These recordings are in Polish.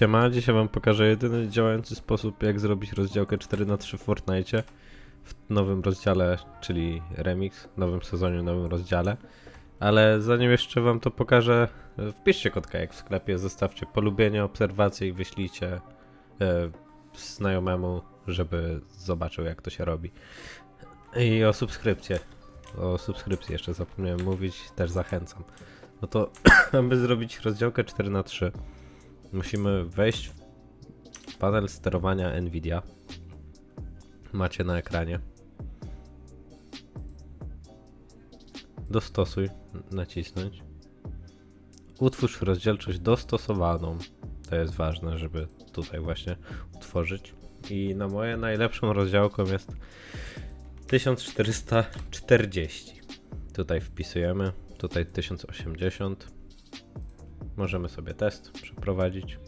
Siema, dzisiaj wam pokażę jedyny działający sposób jak zrobić rozdziałkę 4 na 3 w Fortnite w nowym rozdziale, czyli remix, nowym sezonie, nowym rozdziale. Ale zanim jeszcze wam to pokażę, wpiszcie kodkę jak w sklepie, zostawcie polubienie, obserwacje i wyślijcie e, znajomemu, żeby zobaczył jak to się robi. I o subskrypcję. O subskrypcji jeszcze zapomniałem mówić, też zachęcam. No to, aby zrobić rozdziałkę 4 na 3 musimy wejść w panel sterowania Nvidia. Macie na ekranie. Dostosuj, nacisnąć. Utwórz rozdzielczość dostosowaną. To jest ważne, żeby tutaj właśnie utworzyć. I na moje najlepszą rozdziałką jest 1440. Tutaj wpisujemy, tutaj 1080. Możemy sobie test przeprowadzić.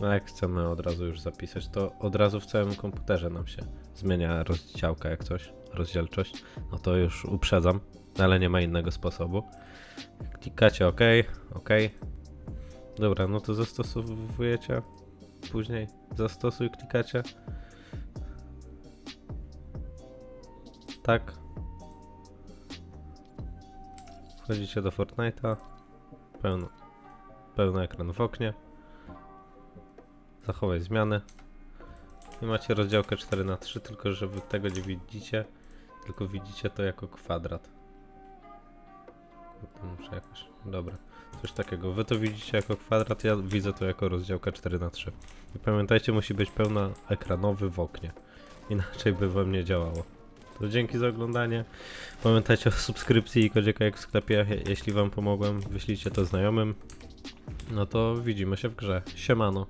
No jak chcemy od razu już zapisać, to od razu w całym komputerze nam się zmienia rozdziałka jak coś, rozdzielczość. No to już uprzedzam, ale nie ma innego sposobu. Klikacie OK, OK. Dobra, no to zastosowujecie. Później zastosuj, klikacie. Tak. Wchodzicie do Fortnite'a. Pełno, pełny ekran w oknie. Zachowaj zmiany. I macie rozdziałkę 4 na 3 tylko że wy tego nie widzicie, tylko widzicie to jako kwadrat. Muszę jakoś. Dobra. Coś takiego. Wy to widzicie jako kwadrat, ja widzę to jako rozdziałka 4 na 3 I pamiętajcie, musi być pełna ekranowy w oknie. Inaczej by wam nie działało. To dzięki za oglądanie. Pamiętajcie o subskrypcji i kodzie jak w sklepie. Je- Jeśli wam pomogłem, wyślijcie to znajomym. No to widzimy się w grze. Siemano.